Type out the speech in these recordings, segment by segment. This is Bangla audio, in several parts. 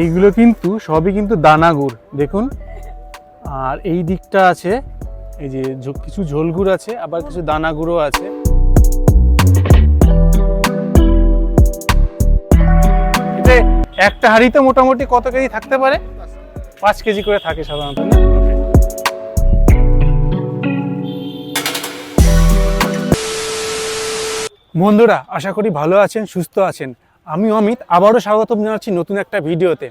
এইগুলো কিন্তু সবই কিন্তু দানা গুড়, দেখুন। আর এই দিকটা আছে, এই যে কিছু ঝোল গুড় আছে, আবার কিছু দানা গুঁড়ো আছে। একটা হাঁড়িতে মোটামুটি কত কেজি থাকতে পারে? পাঁচ কেজি করে থাকে সাধারণত? বন্ধুরা, আশা করি ভালো আছেন, সুস্থ আছেন। আমি অমিত, আবারও স্বাগতম জানাচ্ছি নতুন একটা ভিডিওতে।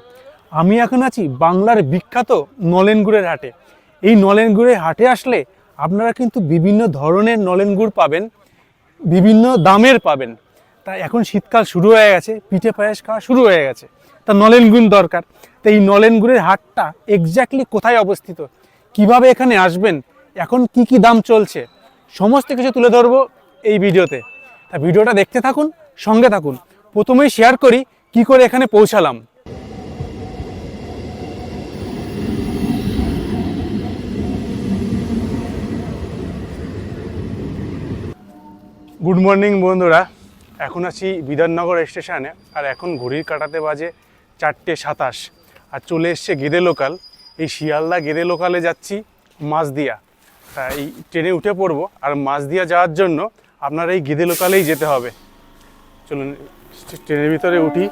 আমি এখন আছি বাংলার বিখ্যাত নলেনগুড়ের হাটে। এই নলেন গুড়ের হাটে আসলে আপনারা কিন্তু বিভিন্ন ধরনের নলেনগুড় পাবেন, বিভিন্ন দামের পাবেন। তা এখন শীতকাল শুরু হয়ে গেছে, পিঠে পায়েস খাওয়া শুরু হয়ে গেছে। তা নলেন গুড় দরকার। তো এই নলেনগুড়ের হাটটা এক্স্যাক্টলি কোথায় অবস্থিত? কীভাবে এখানে আসবেন? এখন কি কি দাম চলছে? সমস্ত কিছু তুলে ধরবো এই ভিডিওতে। তা ভিডিওটা দেখতে থাকুন, সঙ্গে থাকুন। প্রথমেই শেয়ার করি কি করে এখানে পৌঁছালাম। গুড মর্নিং বন্ধুরা। এখন আছি বিধাননগর স্টেশনে, আর এখন ঘড়ির কাটাতে বাজে চারটে সাতাশ। আর চলে এসছে গেদে লোকাল এই শিয়ালদা গেদে লোকালে যাচ্ছি, মাছদিয়া। তা এই ট্রেনে উঠে পড়ব, আর মাছদিয়া যাওয়ার জন্য আপনার এই গেদে লোকালেই যেতে হবে। চলুন ট্রেনের ভিতরে উঠি।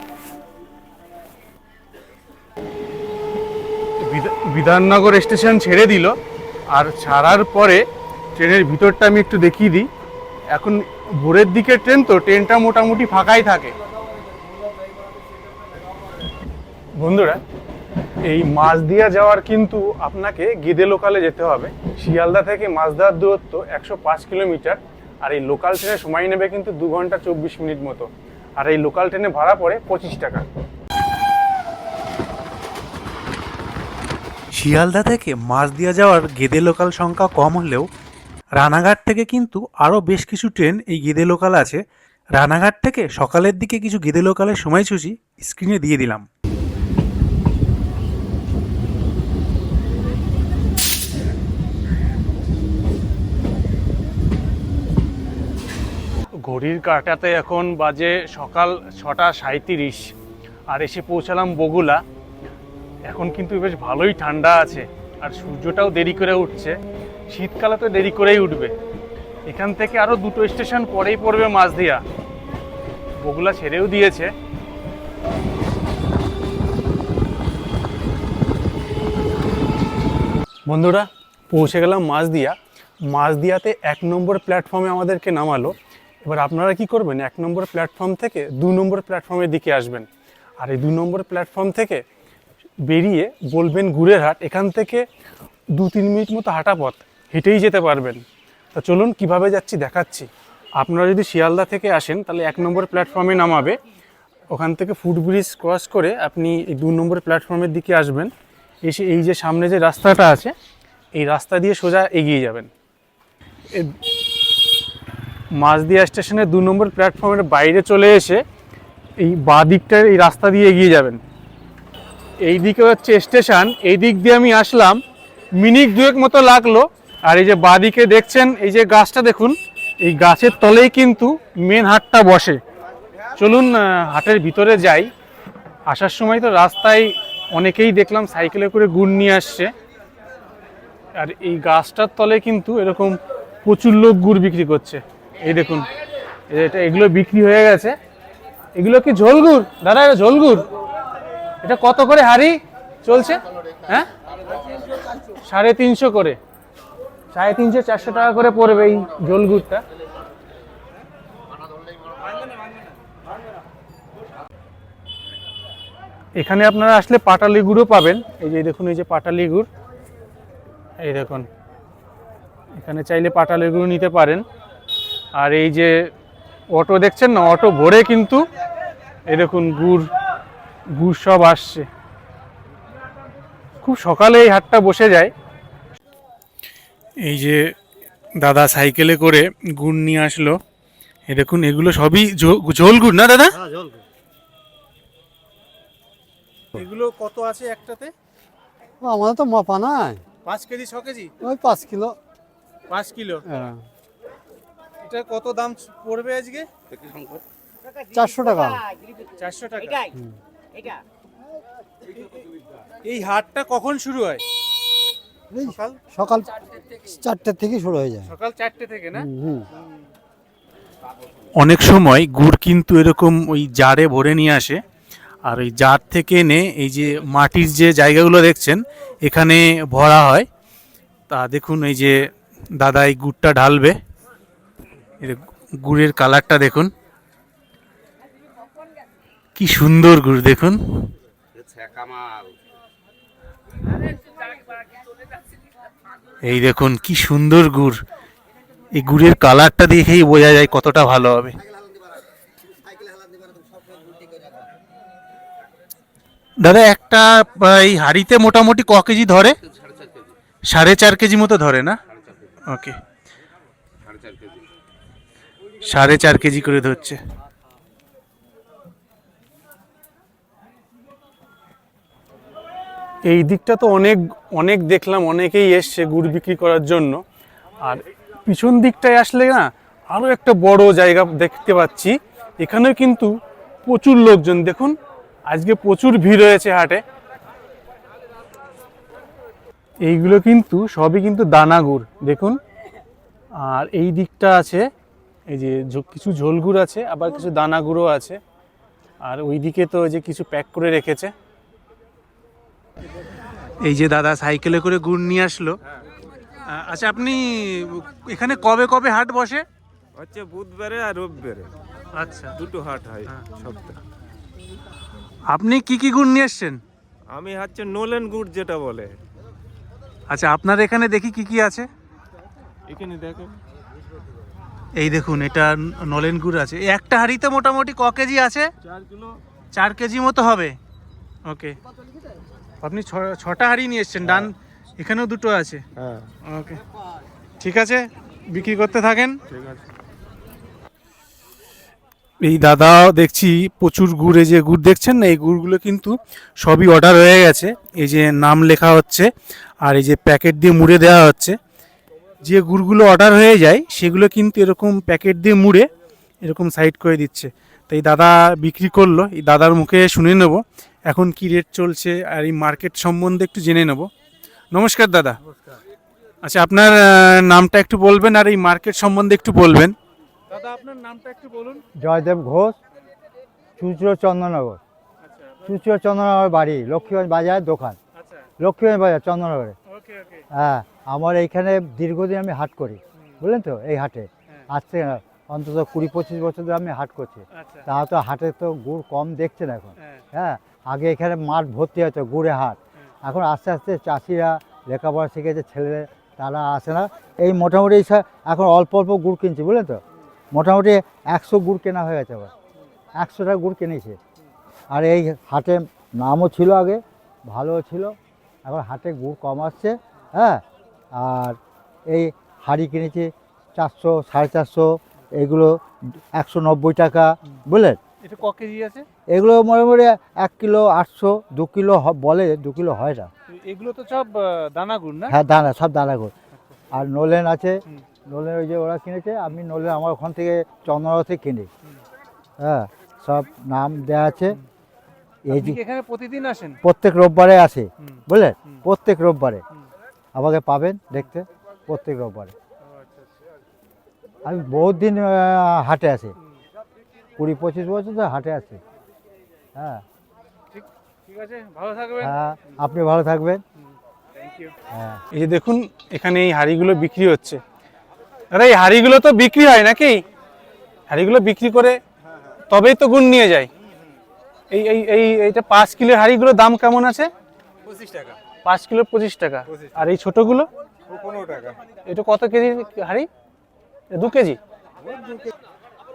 বিধাননগর স্টেশন ছেড়ে দিল। আর ছাড়ার পরে ট্রেনের ভিতরটা আমি একটু দেখিয়ে দিই। এখন ভোরের দিকে ট্রেন তো, ট্রেনটা মোটামুটি ফাঁকাই থাকে। বন্ধুরা, এই মাছদিয়া যাওয়ার কিন্তু আপনাকে গেদে লোকালে যেতে হবে। শিয়ালদা থেকে মাছদার দূরত্ব একশো পাঁচ কিলোমিটার। আর এই লোকাল ট্রেনে সময় নেবে কিন্তু দু ঘণ্টা চব্বিশ মিনিট মতো। আর এই লোকাল ট্রেনে ভাড়া পড়ে পঁচিশ টাকা। শিয়ালদা থেকে মাছ দিয়ে যাওয়ার গেদে লোকাল সংখ্যা কম হলেও রানাঘাট থেকে কিন্তু আরও বেশ কিছু ট্রেন এই গেদে লোকাল আছে। রানাঘাট থেকে সকালের দিকে কিছু গেদে লোকালের সময়সূচি স্ক্রিনে দিয়ে দিলাম। ঘড়ির কাটাতে এখন বাজে সকাল ছটা সাঁত্রিশ আর এসে পৌঁছালাম বগুলা। এখন কিন্তু বেশ ভালোই ঠান্ডা আছে আর সূর্যটাও দেরি করে উঠছে। শীতকালে তো দেরি করেই উঠবে। এখান থেকে আরও দুটো স্টেশন পরেই পড়বে মাঝদিয়া। বগুলা ছেড়েও দিয়েছে। বন্ধুরা, পৌঁছে গেলাম মাঝদিয়া। মাঝদিয়াতে এক নম্বর প্ল্যাটফর্মে আমাদেরকে নামালো। এবার আপনারা কি করবেন? এক নম্বর প্ল্যাটফর্ম থেকে দু নম্বর প্ল্যাটফর্মের দিকে আসবেন। আর এই দু নম্বর প্ল্যাটফর্ম থেকে বেরিয়ে বলবেন গুড়ের হাট, এখান থেকে দু তিন মিনিট মতো হাঁটা পথ, হেঁটেই যেতে পারবেন। তা চলুন কীভাবে যাচ্ছি দেখাচ্ছি। আপনারা যদি শিয়ালদা থেকে আসেন, তাহলে এক নম্বর প্ল্যাটফর্মে নামাবে। ওখান থেকে ফুটব্রিজ ক্রস করে আপনি এই দু নম্বর প্ল্যাটফর্মের দিকে আসবেন। এসে এই যে সামনে যে রাস্তাটা আছে, এই রাস্তা দিয়ে সোজা এগিয়ে যাবেন। মাঝদিয়া স্টেশনের দু নম্বর প্ল্যাটফর্মের বাইরে চলে এসে এই বাঁ দিকটার এই রাস্তা দিয়ে এগিয়ে যাবেন। এই দিকে হচ্ছে স্টেশন, এই দিক দিয়ে আমি আসলাম। মিনিট দুয়েক মতো লাগল। আর এই যে বাঁ দিকে দেখছেন, এই যে গাছটা দেখুন, এই গাছের তলেই কিন্তু মেন হাটটা বসে। চলুন হাটের ভিতরে যাই। আসার সময় তো রাস্তায় অনেকেই দেখলাম সাইকেলে করে গুড় নিয়ে আসছে। আর এই গাছটার তলে কিন্তু এরকম প্রচুর লোক গুড় বিক্রি করছে। এই দেখুন এটা, এগুলো বিক্রি হয়ে গেছে। এগুলো কি ঝোল গুড় দাদা, এটা ঝোল গুড় এটা কত করে হাড়ি? চলছে? হ্যাঁ? সাড়ে তিনশো করে। সাড়ে তিনশো, চারশো টাকা করে পড়বে এই ঝোল গুড়টা এখানে আপনারা আসলে পাটালি গুড়ও পাবেন। এই যে দেখুন, এই যে পাটালি গুড়। এই দেখুন, এখানে চাইলে পাটালি গুঁড়ো নিতে পারেন। আর এই যে অটো দেখছেন না অটো ভরে কিন্তু এই দেখুন গুড় গুড় সব আসছে। খুব সকালে এই হাটটা বসে যায়। এই যে দাদা সাইকেলে করে গুড় নিয়ে আসলো। এ দেখুন এগুলো সবই ঝোল গুড় না দাদা? এগুলো কত আছে একটাতে? ও, আমাদের তো মাপা নাই। পাঁচ কেজি ছ কেজি? ওই পাঁচ কিলো। পাঁচ কিলো? হ্যাঁ। এটা কত দাম পড়বে আজকে? চারশো টাকা। চারশো টাকা। এই হাটটা কখন শুরু হয়? সকাল? সকাল চারটের থেকে শুরু হয়ে যায়। সকাল চারটে থেকে না? হুম। অনেক সময় গুড় কিন্তু এরকম ওই জারে ভরে নিয়ে আসে আর ওই জার থেকে এনে এই যে মাটির যে জায়গাগুলো দেখছেন এখানে ভরা হয়। তা দেখুন এই যে দাদা এই গুড়টা ঢালবে। গুড়ের কালারটা দেখুন। কি সুন্দর গুড় দেখুন। এই দেখুন কি সুন্দর গুড়। এই গুড়ের কালারটা দেখেই বোঝা যায় কতটা ভালো হবে। দাদা একটা এই হাড়িতে মোটামুটি ক কেজি ধরে? সাড়ে চার কেজি মতো ধরে না? ওকে। সাড়ে চার কেজি। করে ধরছে। এই দিকটা তো অনেক অনেক দেখলাম, অনেকেই এসছে গুড় বিক্রি করার জন্য। আর পিছন দিকটায় আসলে না আরও একটা বড় জায়গা দেখতে পাচ্ছি। এখানেও কিন্তু প্রচুর লোকজন, দেখুন, আজকে প্রচুর ভিড় হয়েছে হাটে। এইগুলো কিন্তু সবই কিন্তু দানা গুড়, দেখুন। আর এই দিকটা আছে এই যে কিছু ঝোল গুড় আছে আবার কিছু দানা গুঁড়ো আছে। আর ওইদিকে তো যে কিছু প্যাক করে রেখেছে। এই যে দাদা সাইকেলে করে গুড় নিয়ে আসলো। আচ্ছা আপনি এখানে কবে কবে হাট বসে? হচ্ছে বুধবারে আর রবিবারে। আচ্ছা। দুটো হাট হয় হ্যাঁ। সপ্তাহে। আপনি কি কি গুড় নিয়ে এসছেন? আমি হচ্ছে নোলেন গুড় যেটা বলে। আচ্ছা আপনার এখানে দেখি কি কি আছে? এখানে দেখো। এই দেখুন এটা নলেন গুড় আছে। এই একটা হাঁড়িতে মোটামুটি ক কেজি আছে? চার কেজি মতো হবে। ওকে। আপনি ছ- ছটা হাঁড়ি নিয়ে এসছেন ডান এখানেও দুটো আছে। হ্যাঁ। ওকে। ঠিক আছে? বিক্রি করতে থাকেন। ঠিক আছে। এই দাদা দেখছি প্রচুর গুড় এই যে গুড় দেখছেন না এই গুড়গুলো কিন্তু সবই অর্ডার হয়ে গেছে। এই যে নাম লেখা হচ্ছে আর এই যে প্যাকেট দিয়ে মুড়ে দেওয়া হচ্ছে। যে গুড়গুলো অর্ডার হয়ে যায় সেগুলো কিন্তু এরকম প্যাকেট দিয়ে মুড়ে এরকম সাইড করে দিচ্ছে। তো এই দাদা বিক্রি করল এই দাদার মুখে শুনে নেব এখন কি রেট চলছে আর এই মার্কেট সম্বন্ধে একটু জেনে নেব। নমস্কার দাদা। আচ্ছা আপনার নামটা একটু বলবেন আর এই মার্কেট সম্বন্ধে একটু বলবেন। দাদা আপনার নামটা একটু বলুন। জয়দেব ঘোষ চুচড়ো চন্দননগর। চুচড়ো চন্দননগর বাড়ি লক্ষ্মীগঞ্জ বাজার দোকান। আচ্ছা। লক্ষ্মীগঞ্জ বাজার চন্দননগরে। ওকে ওকে। হ্যাঁ। আমার এইখানে দীর্ঘদিন আমি হাট করি বুঝলেন তো? এই হাটে। আজ থেকে অন্তত কুড়ি পঁচিশ বছর ধরে আমি হাট করছি। আচ্ছা। তা তো হাটে তো গুড় কম দেখছেন এখন। হ্যাঁ। হ্যাঁ আগে এখানে মাঠ ভর্তি হতো গুড়ে হাট। এখন আস্তে আস্তে চাষিরা লেখাপড়া শিখেছে ছেলেদের তারা আসে না। এই মোটামুটি এখন অল্প অল্প গুড় কিনছি বুঝলেন তো? মোটামুটি একশো গুড় কেনা হয়ে গেছে আবার। একশোটা গুড় কিনেছে। আর এই হাটে নামও ছিল আগে ভালোও ছিল। এখন হাটে গুড় কম আসছে হ্যাঁ। আর এই হাড়ি কিনেছি চারশো সাড়ে চারশো এগুলো একশো নব্বই টাকা বুঝলেন? এটা ক কেজি আছে? এগুলো মোটামুটি এক কিলো আটশো দু কিলো বলে দু কিলো হয় না। এগুলো তো সব দানা গুড় না? হ্যাঁ দানা সব দানা করে আর নোলেন আছে। নোলেন ওই যে ওরা কিনেছে আমি নোলেন আমার ওখান থেকে চন্দ্রনগর থেকে কিনি হ্যাঁ সব নাম দেওয়া আছে। এই এখানে প্রতিদিন আসেন? প্রত্যেক রোববারে আসে বুঝলেন? প্রত্যেক রোববারে। আমাকে পাবেন দেখতে প্রত্যেক রোববারে। আমি বহুত দিন হাটে আসি কুড়ি পঁচিশ বছর তো হাটে আছি। হ্যাঁ। ঠিক আছে হ্যাঁ আপনি ভালো থাকবেন। হ্যাঁ। এই যে দেখুন এখানে এই হাঁড়িগুলো বিক্রি হচ্ছে। দাদা এই হাঁড়িগুলো তো বিক্রি হয় নাকি? হাঁড়িগুলো বিক্রি করে তবেই তো গুণ নিয়ে যায়। এই এই এই এইটা পাঁচ কিলো হাঁড়িগুলোর দাম কেমন আছে? পঁচিশ টাকা। পাঁচ কিলো পঁচিশ টাকা। আর এই ছোটগুলো? পনেরো টাকা। এটা কত কেজি হাঁড়ি? দু কেজি?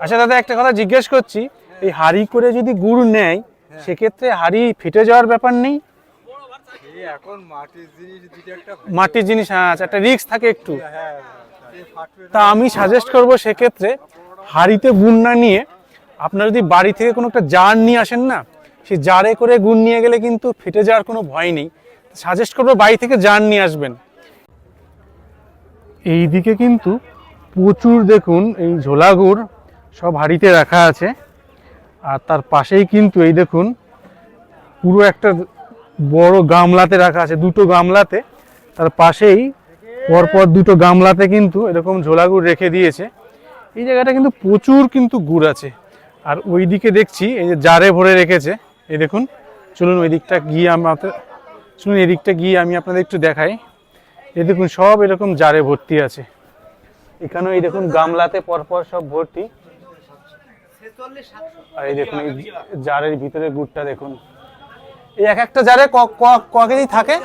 আচ্ছা দাদা একটা কথা জিজ্ঞেস করছি এই হাঁড়ি করে যদি গুড় নেয় সেক্ষেত্রে হাঁড়ি ফেটে যাওয়ার ব্যাপার নেই? এখন মাটির জিনিস একটা মাটির জিনিস হ্যাঁ আচ্ছা একটা রিস্ক থাকে একটু। হ্যাঁ তা আমি সাজেস্ট করব সেক্ষেত্রে হাঁড়িতে গুড় না নিয়ে আপনারা যদি বাড়ি থেকে কোনো একটা জার নিয়ে আসেন না সেই জারে করে গুড় নিয়ে গেলে কিন্তু ফেটে যাওয়ার কোনো ভয় নেই। সাজেস্ট করব বাড়ি থেকে জার নিয়ে আসবেন। এই দিকে কিন্তু প্রচুর দেখুন, এই ঝোলা গুড় সব হাঁড়িতে রাখা আছে। আর তার পাশেই কিন্তু এই দেখুন, পুরো একটা বড় গামলাতে রাখা আছে, দুটো গামলাতে। তার পাশেই পরপর দুটো গামলাতে কিন্তু এরকম ঝোলা গুড় রেখে দিয়েছে। এই জায়গাটা কিন্তু প্রচুর কিন্তু গুড় আছে। আর ওই দিকে দেখছি, এই যে জারে ভরে রেখেছে। এই দেখুন, চলুন ওই দিকটা গিয়ে আমাদের চলুন এদিকটা গিয়ে আমি আপনাদের একটু দেখাই। এই দেখুন, সব এরকম জারে ভর্তি আছে। এখানেও এই দেখুন, গামলাতে পরপর সব ভর্তি। আর এই দেখুন, এই জারের ভিতরে গুড়টা দেখুন। এই এক একটা জারে ক কেজি থাকে?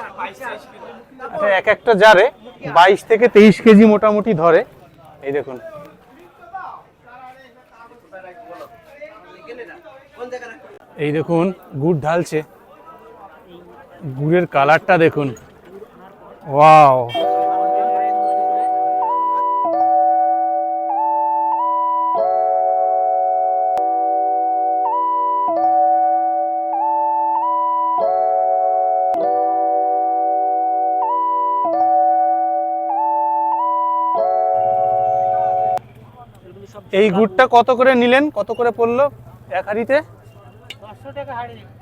আচ্ছা এক একটা জারে বাইশ থেকে তেইশ কেজি মোটামুটি ধরে। এই দেখুন। এই দেখুন, গুড় ঢালছে। গুড়ের কালারটা দেখুন। ওয়াও। এই গুড়টা কত করে নিলেন? কত করে পড়ল? এক হাঁড়িতে?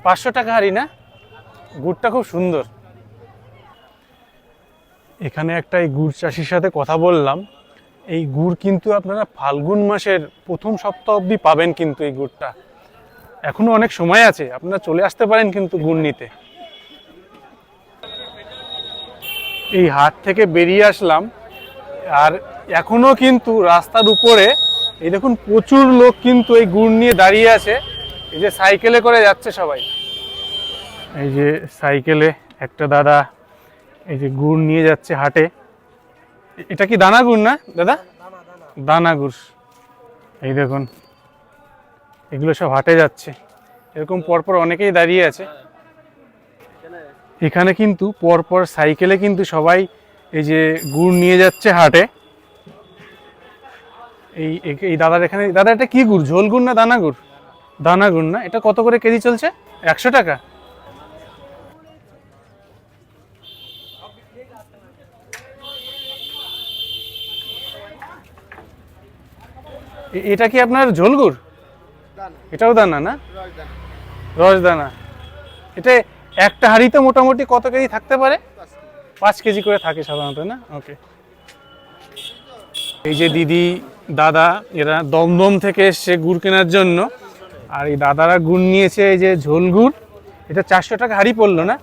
পাঁচশো টাকা হাঁড়ি। না? গুড়টা খুব সুন্দর। এখানে একটা এই গুড় চাষির সাথে কথা বললাম। এই গুড় কিন্তু আপনারা ফাল্গুন মাসের প্রথম সপ্তাহ অবধি পাবেন কিন্তু এই গুড়টা। এখনও অনেক সময় আছে, আপনারা চলে আসতে পারেন কিন্তু গুড় নিতে। এই হাট থেকে বেরিয়ে আসলাম, আর এখনও কিন্তু রাস্তার উপরে এই দেখুন প্রচুর লোক কিন্তু এই গুড় নিয়ে দাঁড়িয়ে আছে। এই যে সাইকেলে করে যাচ্ছে সবাই। এই যে সাইকেলে একটা দাদা এই যে গুড় নিয়ে যাচ্ছে হাটে। এটা কি দানা গুড় না? দাদা? দানা গুড়। এই দেখুন, এগুলো সব হাটে যাচ্ছে। এরকম পরপর অনেকেই দাঁড়িয়ে আছে। এখানে কিন্তু পরপর সাইকেলে কিন্তু সবাই এই যে গুড় নিয়ে যাচ্ছে হাটে। এই এই- দাদার এখানে, দাদা, এটা কি গুড়? ঝোল গুড় না দানা গুড়? দানা গুড় না? এটা কত করে কেজি চলছে? একশো টাকা? এটা কি আপনার ঝোল গুড় এটাও দানা না? রসদানা এটা একটা হাঁড়িতে মোটামুটি কত কেজি থাকতে পারে? পাঁচ কেজি। করে থাকে সাধারণত না? ওকে এই যে দিদি দাদা এরা দমদম থেকে এসছে গুড় কেনার জন্য। আর এই দাদারা গুড় নিয়েছে এই যে ঝোল গুড় এটা চারশো টাকা হাঁড়ি পড়ল না?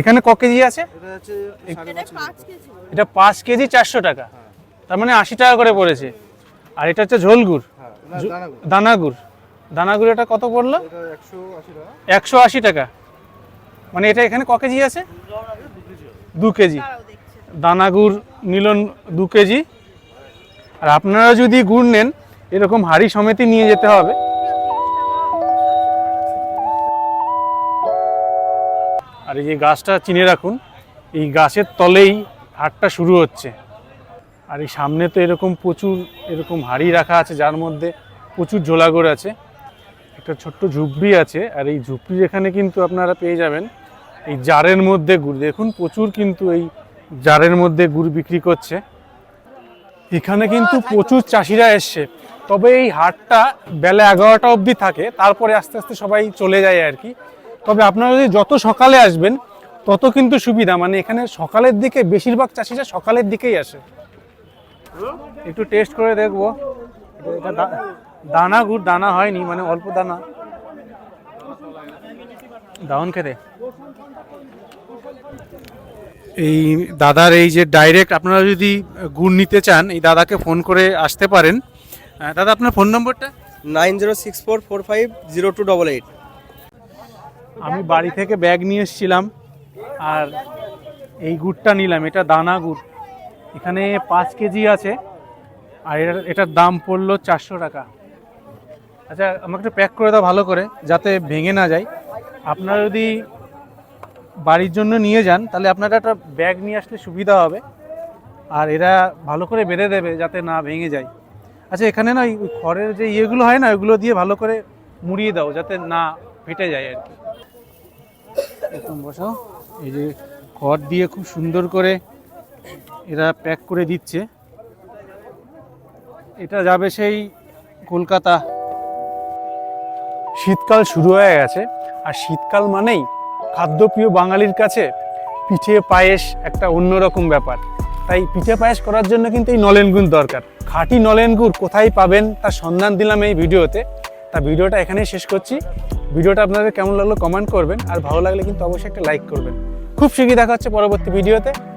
এখানে ক কেজি আছে? এটা পাঁচ কেজি। চারশো টাকা। তার মানে আশি টাকা করে পড়েছে। আর এটা হচ্ছে ঝোল গুড় ঝো- দানা গুড় দানা গুড় এটা কত পড়ল? একশো আশি টাকা। মানে এটা এখানে ক কেজি আছে? দু কেজি। দানা গুড় নিল দু কেজি। আর আপনারা যদি গুড় নেন এরকম হাড়ি সমেতই নিয়ে যেতে হবে। আর এই যে গাছটা চিনে রাখুন এই গাছের তলেই হাটটা শুরু হচ্ছে। আর এই সামনে তো এরকম প্রচুর, এরকম হাড়ি রাখা আছে, যার মধ্যে প্রচুর ঝোলাগড় আছে। একটা ছোট্ট ঝুপড়ি আছে, আর এই ঝুপড়ির এখানে কিন্তু আপনারা পেয়ে যাবেন এই জারের মধ্যে গুড়। দেখুন, প্রচুর কিন্তু এই জারের মধ্যে গুড় বিক্রি করছে। এখানে কিন্তু প্রচুর চাষিরা এসছে। তবে এই হাটটা বেলা এগারোটা অবধি থাকে, তারপরে আস্তে আস্তে সবাই চলে যায় আর কি। তবে আপনারা যদি যত সকালে আসবেন, তত কিন্তু সুবিধা। মানে এখানে সকালের দিকে, বেশিরভাগ চাষিরা সকালের দিকেই আসে। একটু টেস্ট করে দেখব। এটা দানা গুড় দানা হয়নি মানে অল্প দানা। দাউন খেতে। এই দাদার এই যে ডাইরেক্ট আপনারা যদি গুড় নিতে চান এই দাদাকে ফোন করে আসতে পারেন। দাদা আপনার ফোন নম্বরটা nine zero six four four five zero two double eight. আমি বাড়ি থেকে ব্যাগ নিয়ে এসেছিলাম আর এই গুড়টা নিলাম এটা দানা গুড়। এখানে পাঁচ কেজি আছে, আর এটার এটার দাম পড়ল চারশো টাকা। আচ্ছা আমাকে একটু প্যাক করে দাও ভালো করে, যাতে ভেঙে না যায়। আপনারা যদি বাড়ির জন্য নিয়ে যান, তাহলে আপনারা একটা ব্যাগ নিয়ে আসলে সুবিধা হবে। আর এরা ভালো করে বেঁধে দেবে, যাতে না ভেঙে যায়। আচ্ছা এখানে না ওই খড়ের যে ইয়েগুলো হয় না, ওইগুলো দিয়ে ভালো করে মুড়িয়ে দাও, যাতে না ফেটে যায় আর কি। বসাও। এই যে খড় দিয়ে খুব সুন্দর করে এরা প্যাক করে দিচ্ছে। এটা যাবে সেই কলকাতা। শীতকাল শুরু হয়ে গেছে, আর শীতকাল মানেই খাদ্যপ্রিয় বাঙালির কাছে পিঠে পায়েস একটা অন্যরকম ব্যাপার। তাই পিঠে পায়েস করার জন্য কিন্তু এই নলেন গুড় দরকার। খাঁটি নলেন গুড় কোথায় পাবেন তার সন্ধান দিলাম এই ভিডিওতে। তা ভিডিওটা এখানেই শেষ করছি। ভিডিওটা আপনাদের কেমন লাগল কমেন্ট করবেন, আর ভালো লাগলে কিন্তু অবশ্যই একটা লাইক করবেন। খুব শীঘ্রই দেখা হচ্ছে পরবর্তী ভিডিওতে।